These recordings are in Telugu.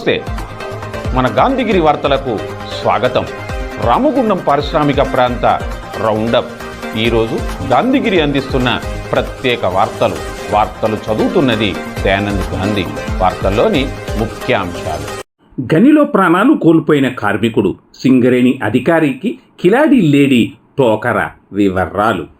నమస్తే. మన గాంధీగిరి వార్తలకు స్వాగతం. రామగుండం పారిశ్రామిక ప్రాంత రౌండప్. ఈరోజు గాంధీగిరి అందిస్తున్న ప్రత్యేక వార్తలు. వార్తలు చదువుతున్నది దయానంద్ గాంధీ. వార్తల్లోని ముఖ్యాంశాలు. గనిలో ప్రాణాలు కోల్పోయిన కార్మికుడు సింగరేణి అధికారికి కిలాడి లేడీ టోకర వివరాలు.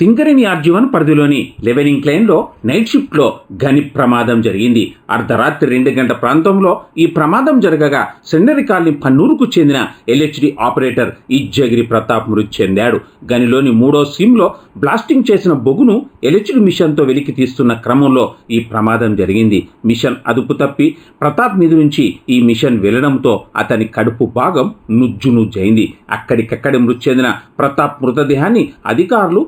Singareni RG one పరిధిలోని లెవెనింగ్ లైన్లో నైట్ షిఫ్ట్లో గని ప్రమాదం జరిగింది. అర్ధరాత్రి రెండు గంటల ప్రాంతంలో ఈ ప్రమాదం జరగగా సెండరి కాలనీ పన్నూరుకు చెందిన ఎల్హెచ్డి ఆపరేటర్ ఇజ్జగిరి ప్రతాప్ మృతి చెందాడు. గనిలోని మూడో సీమ్లో బ్లాస్టింగ్ చేసిన బొగును ఎల్హెచ్డి మిషన్తో వెలికి తీస్తున్న క్రమంలో ఈ ప్రమాదం జరిగింది. మిషన్ అదుపు తప్పి ప్రతాప్ మీద నుంచి ఈ మిషన్ వెళ్ళడంతో అతని కడుపు భాగం నుజ్జు నుజ్జైంది అక్కడికక్కడే మృతి చెందిన ప్రతాప్ మృతదేహాన్ని అధికారులు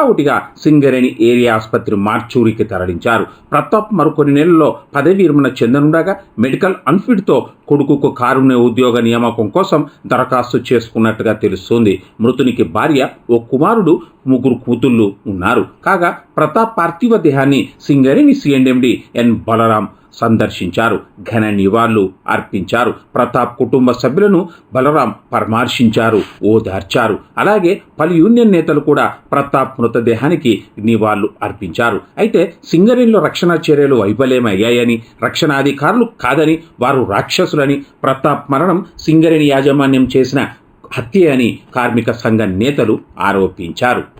హుటాహుటిగా సింగరేణి ఏరియా ఆసుపత్రి మార్చూరికి తరలించారు. ప్రతాప్ మరికొన్ని నెలల్లో పదవి విరమణ చెందనుండగా మెడికల్ అన్ఫిట్తో కొడుకుకు కారుణ్య ఉద్యోగ నియామకం కోసం దరఖాస్తు చేసుకున్నట్టుగా తెలుస్తోంది. మృతునికి భార్య ఓ కుమారుడు ముగ్గురు కూతుళ్ళు ఉన్నారు. కాగా ప్రతాప్ పార్థివ దేహాన్ని సింగరేణి సిఎండ్ఎండి ఎన్ బలరాం సందర్శించారు. ఘన నివాళులు అర్పించారు. ప్రతాప్ కుటుంబ సభ్యులను బలరాం పరామర్శించారు ఓదార్చారు. అలాగే పలు యూనియన్ నేతలు కూడా ప్రతాప్ మృతదేహానికి నివాళులు అర్పించారు. అయితే సింగరేణిలో రక్షణ చర్యలు వైఫల్యమయ్యాయని రక్షణ అధికారులు కాదని వారు రాక్షసులని ప్రతాప్ మరణం సింగరేణి యాజమాన్యం చేసిన హత్య అని కార్మిక సంఘ నేతలు ఆరోపించారు.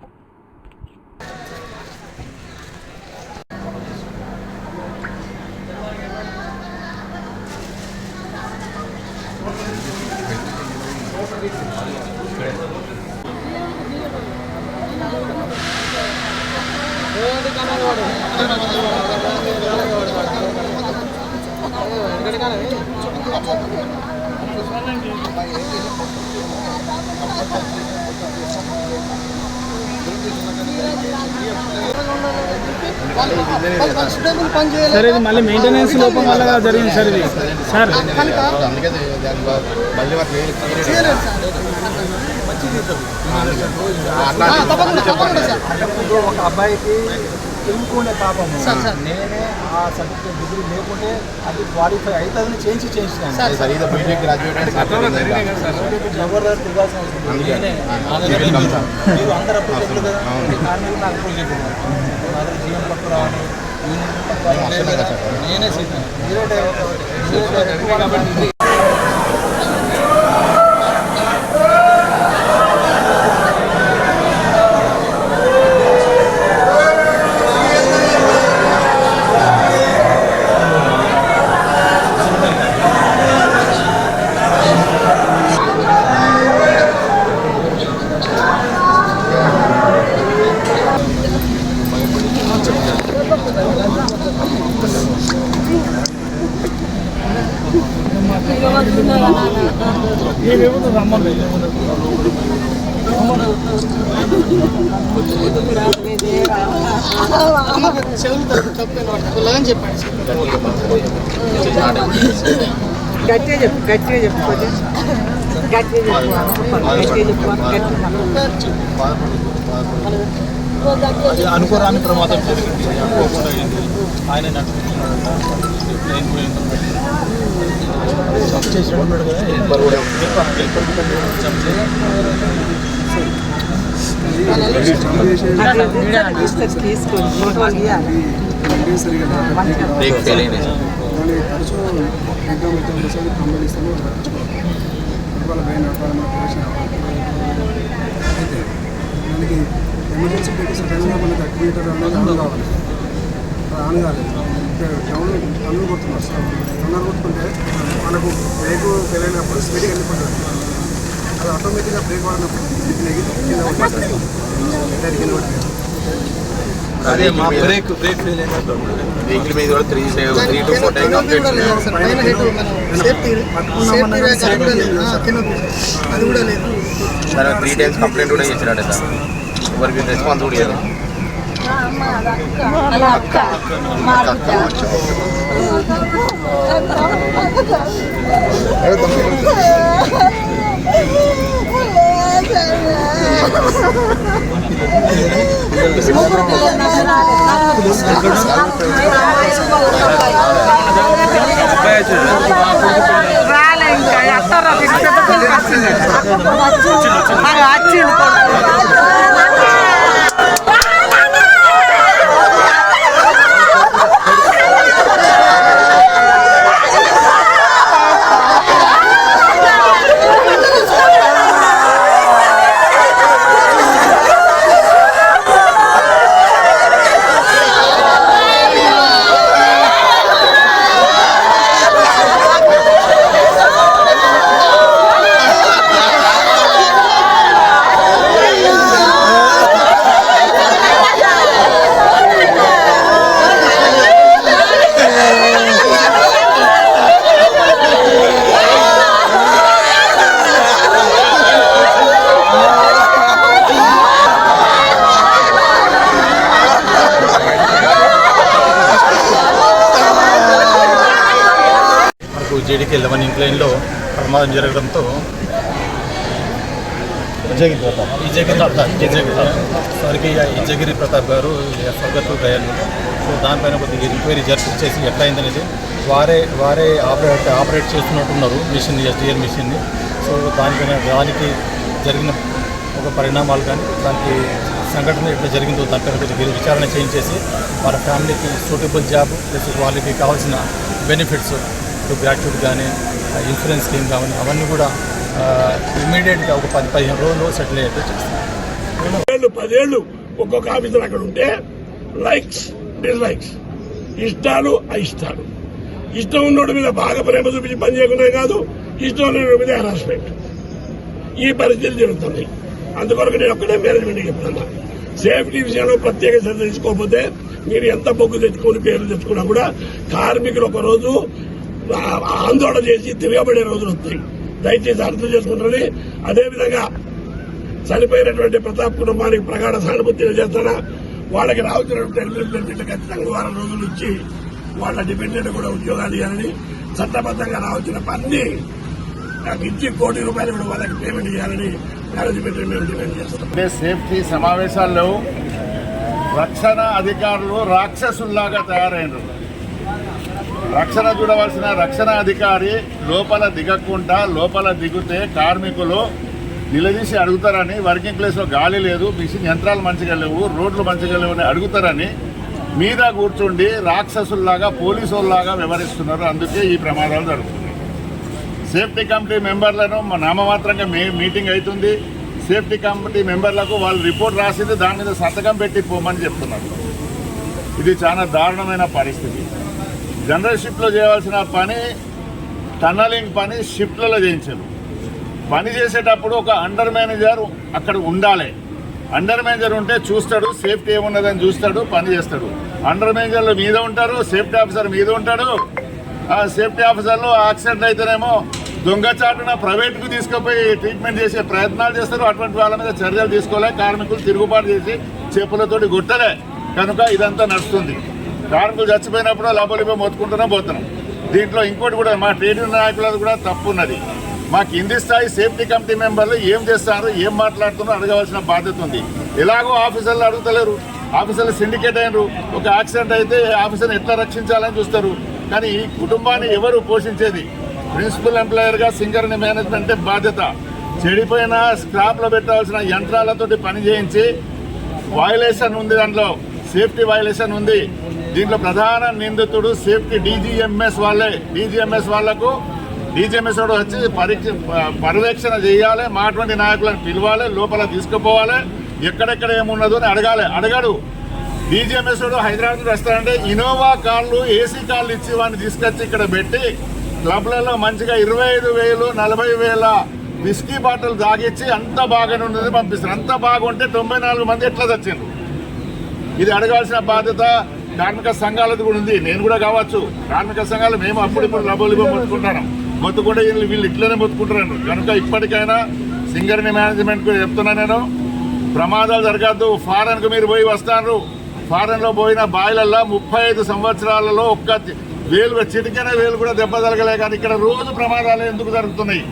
సార్ ఇది మళ్ళీ మెయింటెనెన్స్ లోపం వల్ల జరిగింది సార్ ఇది. సార్. ఒక అబ్బాయికి తెలుగుకుండే పాపము. నేనే ఆ సర్టిఫికేట్ డిగ్రీ లేకుంటే అది క్వాలిఫై అవుతుందని చేంజ్ చేయించాను అవసరం. మీరు అందరూ కదా. కార్మికులు నాకు పట్టు రావాలి యూనియన్ పట్టు రావాలి. నేను మీరే డ్రైవర్ డ్రైవర్ కాబట్టి గట్టిగా చెప్పు గట్టిగా చెప్పు కొంచెం గట్టిగా చెప్పు గట్టిగా చెప్పు గట్టిగా అది అనుకోరాని ప్రమాదం జరిగింది అనుకోకుండా అయింది ఆయన నడుపుతున్నాడంట ట్రైన్ పోయింది జంప్ చేసి ఉన్నాడు బ్రేక్ ఫెయిల్ అయినాయి తరచూ ఎగ్జామ్ ఎగ్జామ్ చేసేది కంపెనీ ఇస్తాము వాళ్ళ బ్రెయిన్ ప్రొఫెషన్ అయితే దానికి ఎమర్జెన్సీ పెట్టేసిన టైంలో మనకి అక్రియేటర్ అనేది ఆన్ కావాలి అది ఆన్ కాలేదు డౌన్ టన్నులు కొడుతున్నారు సార్ టన్ను కొట్టుకుంటే మనకు బ్రేక్ ఫెయిల్ అయినప్పుడు స్పీడ్గా వెళ్ళిపోతుంది అది ఆటోమేటిక్గా బ్రేక్ వాడినప్పుడు అదే మా బ్రేక్ బ్రేక్ ఫెయిల్ అయినట్టు వెహికల్ మీద కూడా three three two four time complete అది కూడా లేదు సరే. త్రీ టైమ్స్ కంప్లైంట్ కూడా చేసినాడు సార్. ఎవరికి రెస్పాన్స్ కూడా ఇవ్వలేదు రాలే ఇంకా అత్తారా పెద్ద పిల్లలు వచ్చింది జేడీకి లెవెన్ ఇంక్లైన్లో ప్రమాదం జరగడంతో విజయగిరి ప్రతాప్. విజయగిరి ప్రతాప్ విజయగిరి గారు స్వర్గతు గయాలు. సో దానిపైన కొద్దిగా ఎంక్వైరీ జరిపి చేసి ఎట్లా అయిందనేది వారే వారే ఆపరేట్ ఆపరేట్ చేస్తున్నట్టున్నారు మిషన్ ఎస్డిఎల్ మిషన్ని. సో దానిపైన దానికి జరిగిన ఒక పరిణామాలు కానీ దానికి సంఘటన ఎట్లా జరిగిందో దానిపైన కొద్దిగా విచారణ చేయించేసి వాళ్ళ ఫ్యామిలీకి సూటబుల్ జాబ్ ప్లస్ వాళ్ళకి కావాల్సిన బెనిఫిట్స్ గ్రాట్యుడ్ కానీ ఇన్సూరెన్స్ స్కీమ్ కానీ అవన్నీ కూడా ఇమీడియట్గా ఒక పది పదిహేను రోజుల్లో సెటిల్ అయ్యేట్టు చేస్తాం పదేళ్ళు ఒక్కొక్క ఆఫీసర్ అక్కడ ఉంటే లైక్స్ డిస్లైక్స్. ఇష్టాలు అయిష్టాలు. ఇష్టం ఉన్నోడి మీద బాగా ప్రేమ చూపించి పని చేయకుండా కాదు ఇష్టం లేని మీద హెరాస్మెంట్ ఈ పరిస్థితి జరుగుతుంది. అందుకొరకు నేను ఒక్కడే మేనేజ్మెంట్ చెప్తున్నా. సేఫ్టీ విషయంలో ప్రత్యేక శ్రద్ధ తీసుకోకపోతే మీరు ఎంత బొగ్గు తెచ్చుకొని పేర్లు తెచ్చుకున్నా కూడా కార్మికులు ఒకరోజు ఆందోళన చేసి తిరగబడే రోజులు వస్తాయి. దయచేసి అర్థం చేసుకుంటారని అదేవిధంగా చనిపోయినటువంటి ప్రతాప్ కుటుంబానికి ప్రగాఢ సానుభూతి చేస్తానా వాళ్ళకి రావాల్సినటువంటి ఎలిజిబుల్ ఖచ్చితంగా వారం రోజులు ఇచ్చి వాళ్ళ డిపెండెంట్ కూడా ఉద్యోగాలు ఇవ్వాలని చట్టబద్ధంగా రావాల్సిన పని నాకు ఇచ్చి కోటి రూపాయలు కూడా వాళ్ళకి పేమెంట్ చేయాలని మేనేజ్మెంట్ మేము డిపెండ్ చేస్తాం సేఫ్టీ సమావేశాల్లో రక్షణ అధికారులు రాక్షసుల్లాగా తయారైనరు. రక్షణ చూడవలసిన రక్షణ అధికారి లోపల దిగకుండా లోపల దిగితే కార్మికులు నిలదీసి అడుగుతారని వర్కింగ్ ప్లేస్లో గాలి లేదు మిషన్ యంత్రాలు మంచిగా లేవు రోడ్లు మంచిగా లేవు అని అడుగుతారని మీద కూర్చుండి రాక్షసుల్లాగా పోలీసుల్లాగా వ్యవహరిస్తున్నారు. అందుకే ఈ ప్రమాదాలు జరుగుతున్నాయి. సేఫ్టీ కమిటీ మెంబర్లను మా నామమాత్రంగా మే మీటింగ్ అవుతుంది సేఫ్టీ కమిటీ మెంబర్లకు వాళ్ళు రిపోర్ట్ రాసింది దాని మీద సంతకం పెట్టి పోమని చెప్తున్నారు. ఇది చాలా దారుణమైన పరిస్థితి. జనరల్ షిఫ్ట్లో చేయవలసిన పని టన్నలింగ్ పని షిఫ్ట్లలో చేయించారు. పని చేసేటప్పుడు ఒక అండర్ మేనేజర్ అక్కడ ఉండాలి. అండర్ మేనేజర్ ఉంటే చూస్తాడు సేఫ్టీ ఏమున్నదని చూస్తాడు పని చేస్తాడు. అండర్ మేనేజర్లు మీద ఉంటారు సేఫ్టీ ఆఫీసర్ మీద ఉంటాడు. ఆ సేఫ్టీ ఆఫీసర్లు యాక్సిడెంట్ అయితేనేమో దొంగచాటున ప్రైవేట్కు తీసుకుపోయి ట్రీట్మెంట్ చేసే ప్రయత్నాలు చేస్తారు. అటువంటి వాళ్ళ మీద చర్యలు తీసుకోలే. కార్మికులు తిరుగుబాటు చేసి చెప్పులతోటి గుట్టలే కనుక ఇదంతా నడుస్తుంది. కార్మికులు చచ్చిపోయినప్పుడు లోపలిపై మొత్తుకుంటూనే పోతున్నాం. దీంట్లో ఇంకోటి కూడా మా ట్రేడ్ యూనియన్ నాయకులది కూడా తప్పు ఉన్నది. మా కింది స్థాయి సేఫ్టీ కమిటీ మెంబర్లు ఏం చేస్తారు ఏం మాట్లాడుతున్నారో అడగవలసిన బాధ్యత ఉంది. ఎలాగో ఆఫీసర్లు అడుగుతలేరు ఆఫీసర్లు సిండికేట్ అయినరు. ఒక యాక్సిడెంట్ అయితే ఆఫీసర్ని ఎట్లా రక్షించాలని చూస్తారు. కానీ ఈ కుటుంబాన్ని ఎవరు పోషించేది? ప్రిన్సిపల్ ఎంప్లాయర్గా సింగర్ని మేనేజ్మెంట్ బాధ్యత. చెడిపోయిన స్క్రాప్లో పెట్టాల్సిన యంత్రాలతోటి పని చేయించి వయలేషన్ ఉంది దాంట్లో. సేఫ్టీ వయలేషన్ ఉంది. దీంట్లో ప్రధాన నిందితుడు సేఫ్టీ డీజీఎంఎస్ వాళ్ళే. డీజీఎంఎస్ వాళ్ళకు డీజీఎంఎస్ వాడు వచ్చి పరీక్ష పర్యవేక్షణ చేయాలి మాటువంటి నాయకులను పిలవాలి లోపల తీసుకుపోవాలి ఎక్కడెక్కడ ఏమున్నదో అని అడగాలి. అడగాడు. డీజీఎంఎస్ వాడు హైదరాబాద్ వస్తాడంటే ఇనోవా కార్లు ఏసీ కార్లు ఇచ్చి వాడిని తీసుకొచ్చి ఇక్కడ పెట్టి క్లబ్లలో మంచిగా ఇరవై ఐదు వేలు నలభై వేల విస్కీ బాటిల్ తాగిచ్చి అంత బాగానే ఉన్నది పంపిస్తారు. అంత బాగుంటే తొంభై నాలుగు మంది ఎట్లా తెచ్చిండ్రు ఇది అడగాల్సిన బాధ్యత కార్మిక సంఘాలది కూడా ఉంది. నేను కూడా కావచ్చు. కార్మిక సంఘాలు మేము అప్పుడిప్పుడు లబోలిబో మొత్తుకుంటాను. బతుకుంటే వీళ్ళు వీళ్ళు ఇట్లనే బతుకుంటున్నాను కనుక ఇప్పటికైనా సింగర్ని మేనేజ్మెంట్ చెప్తున్నా నేను ప్రమాదాలు జరగద్దు. ఫారెన్కు మీరు పోయి వస్తారు ఫారెన్లో పోయిన బాయిలల్లో ముప్పై ఐదు సంవత్సరాలలో ఒక్క వేలు చిటికనే వేలు కూడా దెబ్బ తగలే కానీ ఇక్కడ రోజు ప్రమాదాలు ఎందుకు జరుగుతున్నాయి?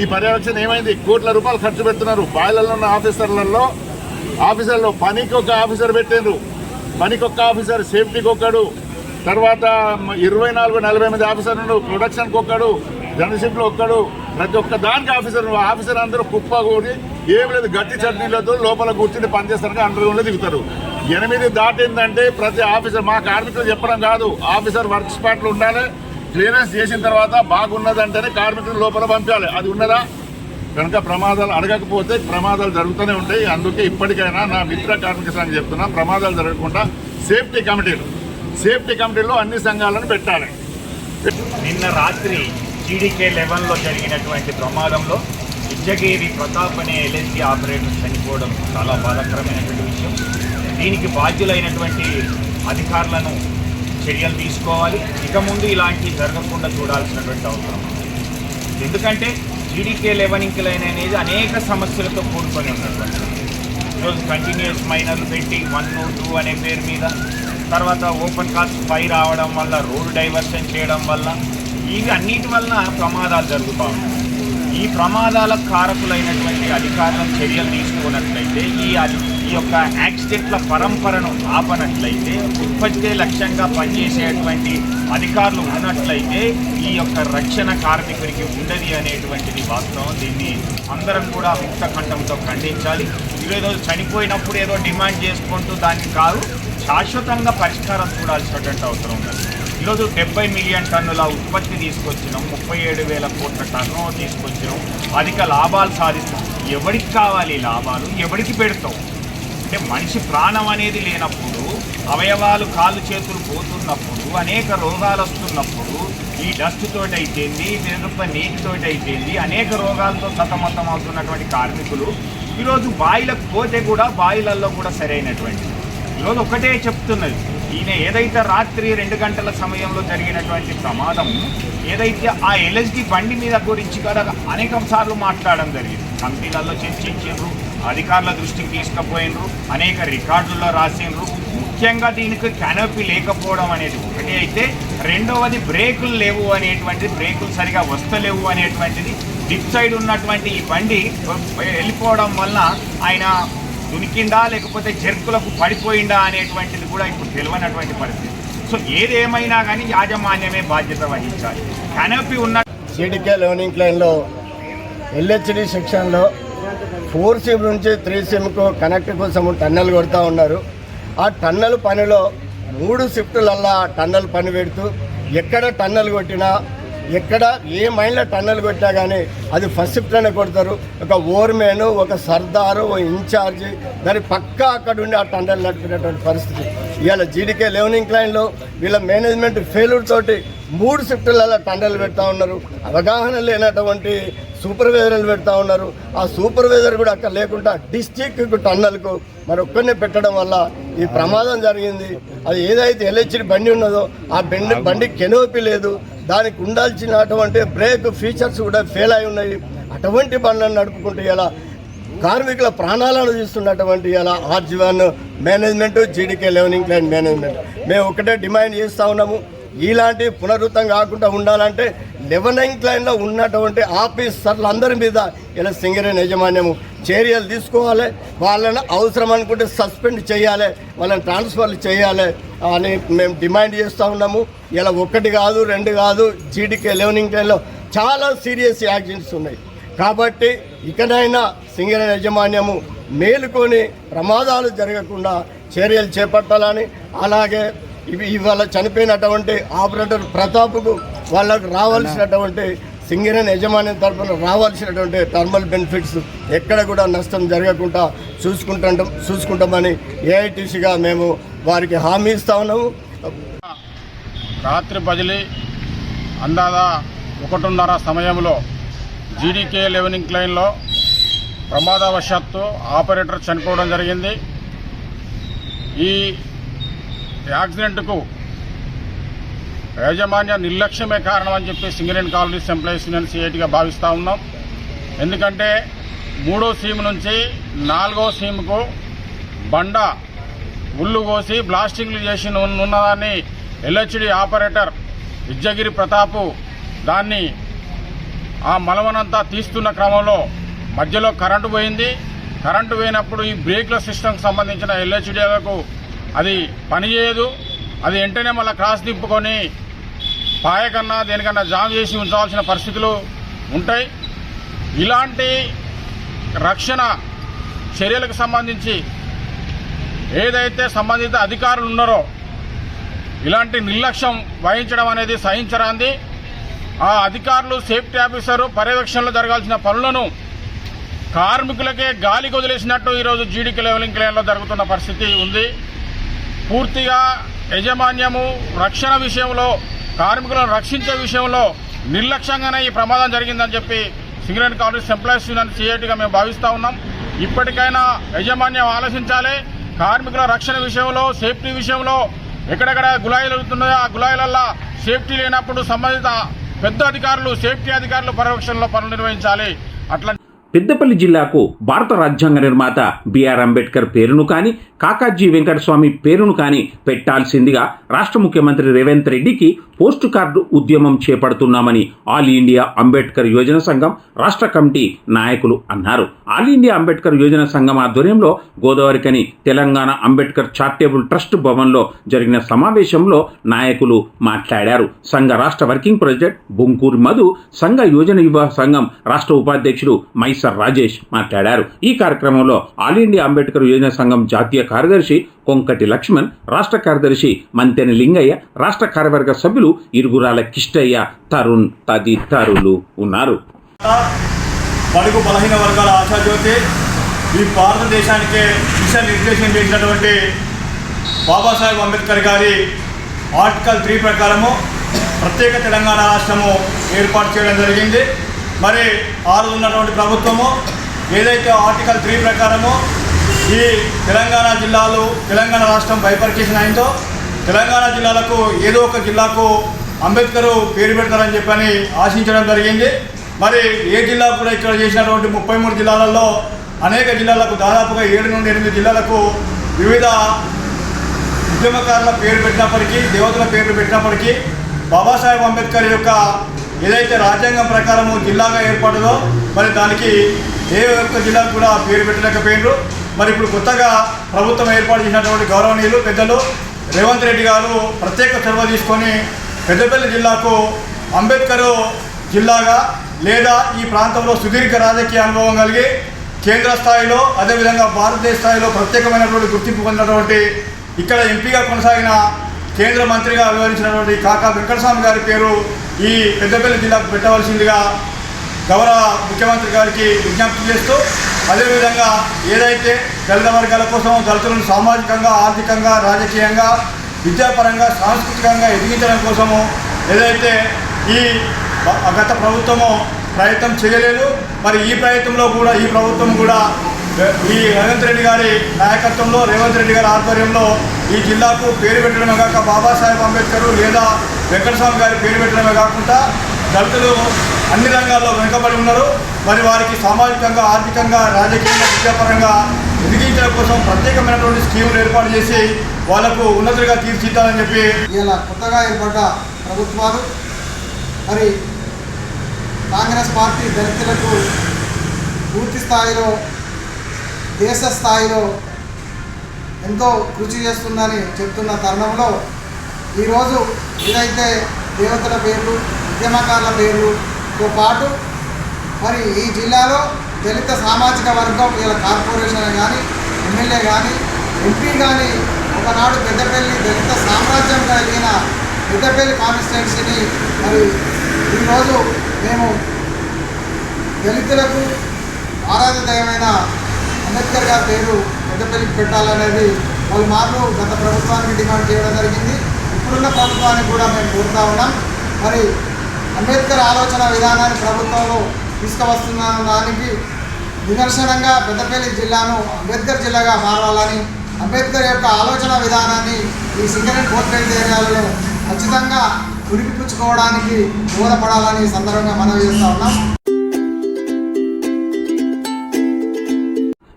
ఈ పర్యవేక్షణ ఏమైంది? కోట్ల రూపాయలు ఖర్చు పెడుతున్నారు. బాయిలలో ఉన్న ఆఫీసర్లలో ఆఫీసర్లో పనికి ఒక ఆఫీసర్ పెట్టారు పనికొక్క ఆఫీసర్ సేఫ్టీకి ఒక్కడు తర్వాత ఇరవై నాలుగు నలభై మంది ఆఫీసర్లు ప్రొడక్షన్కి ఒక్కడు జనరల్షిప్లో ఒక్కడు ప్రతి ఒక్క దానికి ఆఫీసర్ ఆఫీసర్ అందరూ కుప్ప కూడి ఏం లేదు గట్టి చట్నీలతో లోపల కూర్చుని పనిచేస్తారని అండర్గ్రౌండ్లో దిగుతారు. ఎనిమిది దాటిందంటే ప్రతి ఆఫీసర్ మా కార్మికులు చెప్పడం కాదు ఆఫీసర్ వర్క్ స్పాట్లు ఉండాలి క్లియరెన్స్ చేసిన తర్వాత బాగున్నదంటేనే కార్మికులు లోపల పంపించాలి. అది ఉన్నదా? కనుక ప్రమాదాలు అడగకపోతే ప్రమాదాలు జరుగుతూనే ఉంటాయి. అందుకే ఇప్పటికైనా నా మిత్ర కార్మిక సంఘం చెప్తున్నా ప్రమాదాలు జరగకుండా సేఫ్టీ కమిటీలు సేఫ్టీ కమిటీలో అన్ని సంఘాలను పెట్టాలి. నిన్న రాత్రి జీడీకే లెవెన్లో జరిగినటువంటి ప్రమాదంలో ఇజ్జగేరి ప్రతాప్ అనే ఎల్ఎస్జీ ఆపరేటర్ చనిపోవడం చాలా బాధాకరమైనటువంటి విషయం. దీనికి బాధ్యులైనటువంటి అధికారులను చర్యలు తీసుకోవాలి. ఇక ముందు ఇలాంటివి జరగకుండా చూడాల్సినటువంటి అవసరం. ఉంది. ఎందుకంటే జీడీకే లెవెనింగ్ లైన్ అనేది అనేక సమస్యలతో కూడుకొని ఉన్నటువంటి ఈరోజు కంటిన్యూస్ మైనర్లు పెట్టి వన్ టూ అనే పేరు మీద. తర్వాత ఓపెన్ కాస్ట్ ఫైర్ రావడం వల్ల రోడ్ డైవర్షన్ చేయడం వల్ల ఇవి అన్నిటి వలన ప్రమాదాలు జరుగుతూ ఉన్నాయి. ఈ ప్రమాదాల కారకులైనటువంటి అధికారులను చర్యలు తీసుకున్నట్లయితే ఈ అధి- ఈ యొక్క యాక్సిడెంట్ల పరంపరను ఆపనట్లయితే ఉత్పత్తి లక్ష్యంగా పనిచేసేటువంటి అధికారులు ఉన్నట్లయితే ఈ యొక్క రక్షణ కార్మికుడికి ఉండదు అనేటువంటిది వాస్తవం. దీన్ని అందరం కూడా ముక్త కంఠంతో ఖండించాలి ఈరోజు చనిపోయినప్పుడు ఏదో డిమాండ్ చేసుకుంటూ దాన్ని కాదు శాశ్వతంగా పరిష్కారం చూడాల్సినటువంటి అవసరం ఉన్నది. ఈరోజు డెబ్బై మిలియన్ టన్నుల ఉత్పత్తి తీసుకొచ్చినాం ముప్పై ఏడు వేల కోట్ల టన్ను తీసుకొచ్చినాం. అధిక లాభాలు సాధిస్తాం. ఎవరికి కావాలి లాభాలు? ఎవరికి పెడతాం? అంటే మనిషి ప్రాణం అనేది లేనప్పుడు అవయవాలు కాళ్ళు చేతులు పోతున్నప్పుడు అనేక రోగాలు వస్తున్నప్పుడు ఈ డస్ట్ తోటి అయితేంది వెనుక నీటితోటి అయితేంది అనేక రోగాలతో సతమతం అవుతున్నటువంటి కార్మికులు ఈరోజు బాయిలకు పోతే కూడా బాయిలల్లో కూడా సరైనటువంటి ఈరోజు ఒకటే చెప్తున్నది ఈయన ఏదైతే రాత్రి రెండు గంటల సమయంలో జరిగినటువంటి ప్రమాదం ఏదైతే ఆ ఎల్ఎస్డి బండి మీద గురించి కూడా అనేక సార్లు మాట్లాడడం జరిగింది. కంపెనీలలో చర్చించారు అధికారుల దృష్టికి తీసుకుపోయినరు అనేక రికార్డుల్లో రాసిండ్రు ముఖ్యంగా దీనికి కెనపీ లేకపోవడం అనేది ఒకటి అయితే రెండవది బ్రేకులు లేవు అనేటువంటిది బ్రేకులు సరిగా వస్తలేవు అనేటువంటిది డిప్ సైడ్ ఉన్నటువంటి ఈ బండి వెళ్ళిపోవడం వలన ఆయన దునికిందా లేకపోతే జర్కులకు పడిపోయిందా అనేటువంటిది కూడా ఇప్పుడు తెలియనటువంటి పరిస్థితి. సో ఏదేమైనా కానీ యాజమాన్యమే బాధ్యత వహించాలి. కెనపీ ఉన్న సిడికే లెర్నింగ్ లైన్లో ఎల్హెచ్డి సెక్షన్లో ఫోర్ సిమ్ నుంచి త్రీ సిమ్కు కనెక్ట్ కోసం టన్నెల్ కొడుతూ ఉన్నారు. ఆ టన్నెల్ పనిలో మూడు షిఫ్టులల్లా టన్నెల్ పని పెడుతూ ఎక్కడ టన్నెల్ కొట్టినా ఎక్కడ ఏ మైండ్లో టన్నెల్ కొట్టినా కానీ అది ఫస్ట్ షిఫ్ట్లోనే కొడతారు. ఒక ఓర్మేన్ ఒక సర్దారు ఒక ఇన్ఛార్జి దాని పక్కా అక్కడ ఉండి ఆ టన్నెల్ నడిపినటువంటి పరిస్థితి. ఇవాళ జీడికే లెవెనింగ్ లైన్లో వీళ్ళ మేనేజ్మెంట్ ఫెయిల్యూర్ తోటి మూడు షిఫ్టులలో టన్నెల్ పెడతా ఉన్నారు. అవగాహన లేనటువంటి సూపర్వైజర్లు పెడతా ఉన్నారు. ఆ సూపర్వైజర్ కూడా అక్కడ లేకుండా డిస్టిక్ టన్నెల్కు మరి ఒక్కరినే పెట్టడం వల్ల ఈ ప్రమాదం జరిగింది. అది ఏదైతే ఎల్హెచ్డి బండి ఉన్నదో ఆ బండి బండి కెనోపి లేదు. దానికి ఉండాల్సినటువంటి బ్రేక్ ఫీచర్స్ కూడా ఫెయిల్ అయి ఉన్నాయి. అటువంటి బండ్లను నడుపుకుంటూ ఇలా కార్మికుల ప్రాణాలను తీస్తున్నటువంటి ఇలా ఆర్జీవన్ మేనేజ్మెంట్ జీడీకే లెవెనింగ్ లైన్ మేనేజ్మెంట్. మేము ఒకటే డిమాండ్ చేస్తూ ఉన్నాము. ఇలాంటి పునరుద్ధం కాకుండా ఉండాలంటే లెవెనింగ్ లైన్లో ఉన్నటువంటి ఆఫీసర్లందరి మీద ఇలా సింగరేణి యజమాన్యము చర్యలు తీసుకోవాలి. వాళ్ళని అవసరం అనుకుంటే సస్పెండ్ చేయాలి. వాళ్ళని ట్రాన్స్ఫర్లు చేయాలి అని మేము డిమాండ్ చేస్తూ ఉన్నాము. ఇలా ఒకటి కాదు రెండు కాదు జీడీకే లెవెనింగ్ లైన్లో చాలా సీరియస్ యాక్సిడెంట్స్ ఉన్నాయి. కాబట్టి ఇకనైనా సింగరేణి యాజమాన్యము మేలుకొని ప్రమాదాలు జరగకుండా చర్యలు చేపట్టాలని అలాగే ఇవి ఇవాళ చనిపోయినటువంటి ఆపరేటర్ ప్రతాప్కు వాళ్ళకు రావాల్సినటువంటి సింగరేణి యజమాన్యం తరఫున రావాల్సినటువంటి టర్మల్ బెనిఫిట్స్ ఎక్కడ కూడా నష్టం జరగకుండా చూసుకుంటాం చూసుకుంటామని ఏఐటీసీగా మేము వారికి హామీ ఇస్తా ఉన్నాము. రాత్రి బదిలీ అందాదా ఒకటిన్నర సమయంలో జీడీకే లెవెనింగ్ లైన్లో ప్రమాదవశాత్తు ఆపరేటర్ చనిపోవడం జరిగింది. ఈ యాక్సిడెంట్కు యాజమాన్య నిర్లక్ష్యమే కారణం అని చెప్పి సింగరేణి కాలనీస్ ఎంప్లాయీస్ యూనియన్ సిఐటిగా భావిస్తూ ఉన్నాం. ఎందుకంటే మూడో సీమ్ నుంచి నాలుగో సీమ్కు బండ ఉల్లు కోసి బ్లాస్టింగ్లు చేసి ఉన్నదాన్ని ఎల్హెచ్డి ఆపరేటర్ విద్యగిరి ప్రతాపు దాన్ని ఆ మలవనంతా తీస్తున్న క్రమంలో మధ్యలో కరెంటు పోయింది. కరెంటు పోయినప్పుడు ఈ బ్రేక్ల సిస్టమ్కి సంబంధించిన ఎల్హెచ్డిలకు అది పనిచేయదు అది వెంటనే మళ్ళీ క్రాస్ తిప్పుకొని పాయకన్నా దేనికన్నా జామ్ చేసి ఉంచాల్సిన పరిస్థితులు ఉంటాయి. ఇలాంటి రక్షణ చర్యలకు సంబంధించి ఏదైతే సంబంధిత అధికారులు ఉన్నారో ఇలాంటి నిర్లక్ష్యం వహించడం అనేది సహించరాంది. ఆ అధికారులు సేఫ్టీ ఆఫీసరు పర్యవేక్షణలో జరగాల్సిన పనులను కార్మికులకే గాలికి వదిలేసినట్టు ఈరోజు జీడికి లెవెలింగ్ క్లేన్లో జరుగుతున్న పరిస్థితి ఉంది. పూర్తిగా యజమాన్యము రక్షణ విషయంలో కార్మికులను రక్షించే విషయంలో నిర్లక్ష్యంగానే ఈ ప్రమాదం జరిగిందని చెప్పి సింగరేణి కాలేజ్ ఎంప్లాయీస్ యూనియన్ సిఐటిగా మేము భావిస్తూ ఉన్నాం. ఇప్పటికైనా యజమాన్యం ఆలోచించాలి. కార్మికుల రక్షణ విషయంలో సేఫ్టీ విషయంలో ఎక్కడెక్కడ గులాయిలు అవుతున్నాయో ఆ గులాయిలల్లో సేఫ్టీ లేనప్పుడు సంబంధిత పెద్ద అధికారులు సేఫ్టీ అధికారులు పర్యవేక్షణలో పనులు నిర్వహించాలి. అట్లా పెద్దపల్లి జిల్లాకు భారత రాజ్యాంగ నిర్మాత బిఆర్ అంబేద్కర్ పేరును కానీ కాకాజీ వెంకటస్వామి పేరును కానీ పెట్టాల్సిందిగా రాష్ట్ర ముఖ్యమంత్రి రేవంత్ రెడ్డికి పోస్టు కార్డు ఉద్యమం చేపడుతున్నామని ఆల్ ఇండియా అంబేద్కర్ యోజన సంఘం రాష్ట్ర కమిటీ నాయకులు అన్నారు. ఆల్ ఇండియా అంబేద్కర్ యోజన సంఘం ఆధ్వర్యంలో గోదావరికని తెలంగాణ అంబేద్కర్ చారిటబుల్ ట్రస్ట్ భవన్లో జరిగిన సమావేశంలో నాయకులు మాట్లాడారు. సంఘ రాష్ట్ర వర్కింగ్ ప్రెసిడెంట్ బుంకూర్ మధు సంఘ యోజన యువ సంఘం రాష్ట్ర ఉపాధ్యక్షుడు మిస్టర్ రాజేష్ మాట్లాడారు. ఈ కార్యక్రమంలో ఆల్ ఇండియా అంబేద్కర్ యోజన సంఘం జాతీయ కార్యదర్శి కొంకటి లక్ష్మణ్ రాష్ట్ర కార్యదర్శి మంతెన లింగయ్య రాష్ట్ర కార్యవర్గ సభ్యులు ఇరుగురాల కిష్టయ్య తరుణ్ తదితరులు ఉన్నారు. బడుగు బలహీన వర్గాల ఆశాజ్యోతి ఈ భారతదేశానికి దిశ నిర్దేశం చేసినటువంటి బాబాసాహెబ్ అంబేద్కర్ గారి ఆర్టికల్ త్రీ ప్రకారము ప్రత్యేక తెలంగాణ రాష్ట్రము ఏర్పాటు చేయడం జరిగింది. మరి ఆరు ఉన్నటువంటి ప్రభుత్వము ఏదైతే ఆర్టికల్ త్రీ ప్రకారము ఈ తెలంగాణ జిల్లాలు తెలంగాణ రాష్ట్రం బైపర్కేషన్ అయిందో తెలంగాణ జిల్లాలకు ఏదో ఒక జిల్లాకు అంబేద్కర్ పేరు పెడతారని చెప్పని ఆశించడం జరిగింది. మరి ఏ జిల్లా కూడా ఇక్కడ చేసినటువంటి ముప్పై మూడు జిల్లాలలో అనేక జిల్లాలకు దాదాపుగా ఏడు నుండి ఎనిమిది జిల్లాలకు వివిధ ఉద్యమకారుల పేరు పెట్టినప్పటికీ దేవతల పేర్లు పెట్టినప్పటికీ బాబాసాహెబ్ అంబేద్కర్ యొక్క ఏదైతే రాజ్యాంగం ప్రకారము జిల్లాగా ఏర్పడదో మరి దానికి ఏ ఒక్క జిల్లాకు కూడా పేరు పెట్టలేకపోయినారు. మరి ఇప్పుడు కొత్తగా ప్రభుత్వం ఏర్పాటు చేసినటువంటి గౌరవనీయులు పెద్దలు రేవంత్ రెడ్డి గారు ప్రత్యేక చొరవ తీసుకొని పెద్దపల్లి జిల్లాకు అంబేద్కర్ జిల్లాగా లేదా ఈ ప్రాంతంలో సుదీర్ఘ రాజకీయ అనుభవం కలిగి కేంద్ర స్థాయిలో అదేవిధంగా భారతదేశ స్థాయిలో ప్రత్యేకమైనటువంటి గుర్తింపు పొందినటువంటి ఇక్కడ ఎంపీగా కొనసాగిన కేంద్ర మంత్రిగా వివరించినటువంటి కాకా వెంకటస్వామి గారి పేరు ఈ పెద్దపల్లి జిల్లాకు పెట్టవలసిందిగా గౌరవ ముఖ్యమంత్రి గారికి విజ్ఞప్తి చేస్తూ అదేవిధంగా ఏదైతే దళిత వర్గాల కోసం దళితులను సామాజికంగా ఆర్థికంగా రాజకీయంగా విద్యాపరంగా సాంస్కృతికంగా ఎదిగించడం కోసము ఏదైతే ఈ గత ప్రభుత్వము ప్రయత్నం చేయలేదు మరి ఈ ప్రయత్నంలో కూడా ఈ ప్రభుత్వం కూడా ఈ రేవంత్ రెడ్డి గారి నాయకత్వంలో రేవంత్ రెడ్డి గారి ఆధ్వర్యంలో ఈ జిల్లాకు పేరు పెట్టడమే కాక బాబాసాహెబ్ అంబేద్కర్ లేదా వెంకటస్వామి గారి పేరు పెట్టడమే కాకుండా దళితులు అన్ని రంగాల్లో వెనుకబడి ఉన్నారు. మరి వారికి సామాజికంగా ఆర్థికంగా రాజకీయంగా విద్యాపరంగా ఎదిగించడం కోసం ప్రత్యేకమైనటువంటి స్కీములు ఏర్పాటు చేసి వాళ్ళకు ఉన్నతులుగా తీర్చిద్దామని చెప్పి ఇలా కొత్తగా ఏర్పడ్డ ప్రభుత్వాలు మరి కాంగ్రెస్ పార్టీ దళితులకు పూర్తి స్థాయిలో దేశ స్థాయిలో ఎంతో కృషి చేస్తుందని చెప్తున్న తరుణంలో ఈరోజు ఏదైతే దేవతల పేర్లు ఉద్యమకారుల పేర్లుతో పాటు మరి ఈ జిల్లాలో దళిత సామాజిక వర్గం ఇలా కార్పొరేషన్ కానీ ఎమ్మెల్యే కానీ ఎంపీ కానీ ఒకనాడు పెద్దపల్లి దళిత సామ్రాజ్యం కలిగిన పెద్దపల్లి కాన్స్టిట్యున్సీని మరి ఈరోజు మేము దళితులకు ఆరాధ దైవమైన అంబేద్కర్ గారి పేరు పెద్దపల్లికి పెట్టాలనేది వాళ్ళు మార్లు గత ప్రభుత్వానికి డిమాండ్ చేయడం జరిగింది. ఇప్పుడున్న ప్రభుత్వానికి కూడా మేము కోరుతా ఉన్నాం. మరి అంబేద్కర్ ఆలోచన విధానాన్ని ప్రభుత్వంలో తీసుకువస్తున్న దానికి నిదర్శనంగా పెద్దపల్లి జిల్లాను అంబేద్కర్ జిల్లాగా మారాలని అంబేద్కర్ యొక్క ఆలోచన విధానాన్ని ఈ సింగరేట్ పోర్ట్రేట్ ఏరియాలను ఖచ్చితంగా ఉరికిపుచ్చుకోవడానికి దూరపడాలని సందర్భంగా మనవి చేస్తూ ఉన్నాం.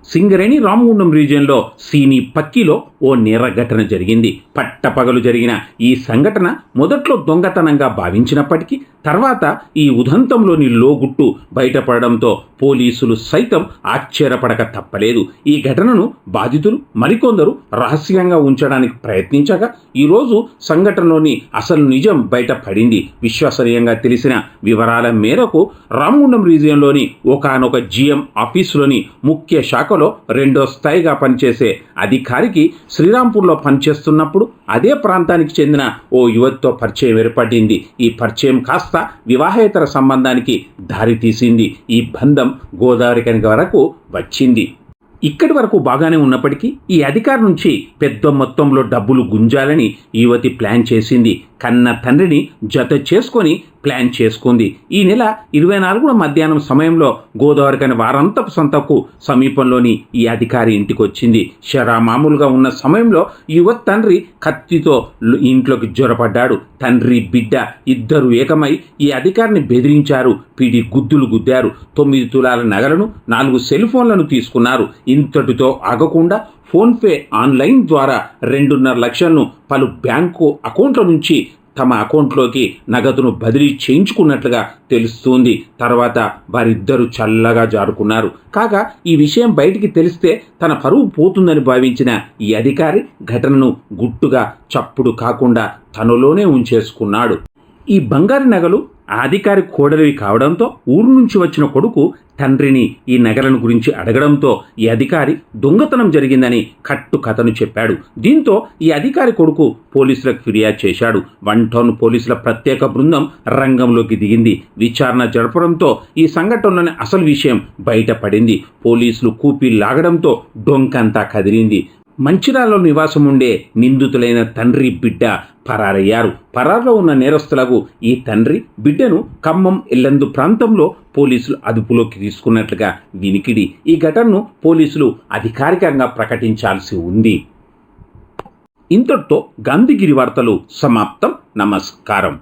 సింగరేణి రామగుండం రీజియన్లో సీని పక్కిలో ఓ నేర ఘటన జరిగింది. పట్టపగలు జరిగిన ఈ సంఘటన మొదట్లో దొంగతనంగా భావించినప్పటికీ తర్వాత ఈ ఉదంతంలోని లోగుట్టు బయటపడడంతో పోలీసులు సైతం ఆశ్చర్యపడక తప్పలేదు. ఈ ఘటనను బాధితులు మరికొందరు రహస్యంగా ఉంచడానికి ప్రయత్నించగా ఈరోజు సంఘటనలోని అసలు నిజం బయటపడింది. విశ్వసనీయంగా తెలిసిన వివరాల మేరకు రామగుండం రీజియన్లోని ఒకనొక జిఎం ఆఫీసులోని ముఖ్య శాఖలో రెండో స్థాయిగా పనిచేసే అధికారికి శ్రీరాంపూర్లో పనిచేస్తున్నప్పుడు అదే ప్రాంతానికి చెందిన ఓ యువతితో పరిచయం ఏర్పడింది. ఈ పరిచయం కాస్త వివాహేతర సంబంధానికి దారితీసింది. ఈ బంధం గోదావరి కనుక వరకు వచ్చింది. ఇక్కడి వరకు బాగానే ఉన్నప్పటికీ ఈ అధికారి నుంచి పెద్ద మొత్తంలో డబ్బులు గుంజాలని యువతి ప్లాన్ చేసింది. కన్న తండ్రిని జత చేసుకొని ప్లాన్ చేసుకుంది. ఈ నెల ఇరవై నాలుగున మధ్యాహ్నం సమయంలో గోదావరి కాని వారంతపు సంతకు సమీపంలోని ఈ అధికారి ఇంటికి వచ్చింది షరా మామూలుగా ఉన్న సమయంలో యువ తండ్రి కత్తితో ఇంట్లోకి జ్వరపడ్డాడు తండ్రి బిడ్డ ఇద్దరు ఏకమై ఈ అధికారిని బెదిరించారు. పిడి గుద్దులు గుద్దారు. తొమ్మిది తులాల నగలను నాలుగు సెల్ ఫోన్లను తీసుకున్నారు. ఇంతటితో ఆగకుండా ఫోన్పే ఆన్లైన్ ద్వారా రెండున్నర లక్షలను పలు బ్యాంకు అకౌంట్ల నుంచి తమ అకౌంట్లోకి నగదును బదిలీ చేయించుకున్నట్లుగా తెలుస్తోంది. తర్వాత వారిద్దరూ చల్లగా జారుకున్నారు. కాగా ఈ విషయం బయటికి తెలిస్తే తన పరువు పోతుందని భావించిన ఈ అధికారి ఘటనను గుట్టుగా చప్పుడు కాకుండా తనలోనే ఉంచేసుకున్నాడు. ఈ బంగారు నగలు ఆధికారి కోడలివి కావడంతో ఊరు నుంచి వచ్చిన కొడుకు తండ్రిని ఈ నగలను గురించి అడగడంతో ఈ అధికారి దొంగతనం జరిగిందని కట్టు కథను చెప్పాడు. దీంతో ఈ అధికారి కొడుకు పోలీసులకు ఫిర్యాదు చేశాడు. వన్ టౌన్ పోలీసుల ప్రత్యేక బృందం రంగంలోకి దిగింది. విచారణ జరపడంతో ఈ సంఘటనలోని అసలు విషయం బయటపడింది. పోలీసులు కూపి లాగడంతో డొంకంతా కదిలింది. మంచిరాల్లో నివాసం ఉండే నిందితులైన తండ్రి బిడ్డ పరారయ్యారు. పరారులో ఉన్న నేరస్తులకు ఈ తండ్రి బిడ్డను ఖమ్మం ఎల్లందు ప్రాంతంలో పోలీసులు అదుపులోకి తీసుకున్నట్లుగా వినికిడి. ఈ ఘటనను పోలీసులు అధికారికంగా ప్రకటించాల్సి ఉంది. ఇంతటితో గాంధీగిరి వార్తలు సమాప్తం. నమస్కారం.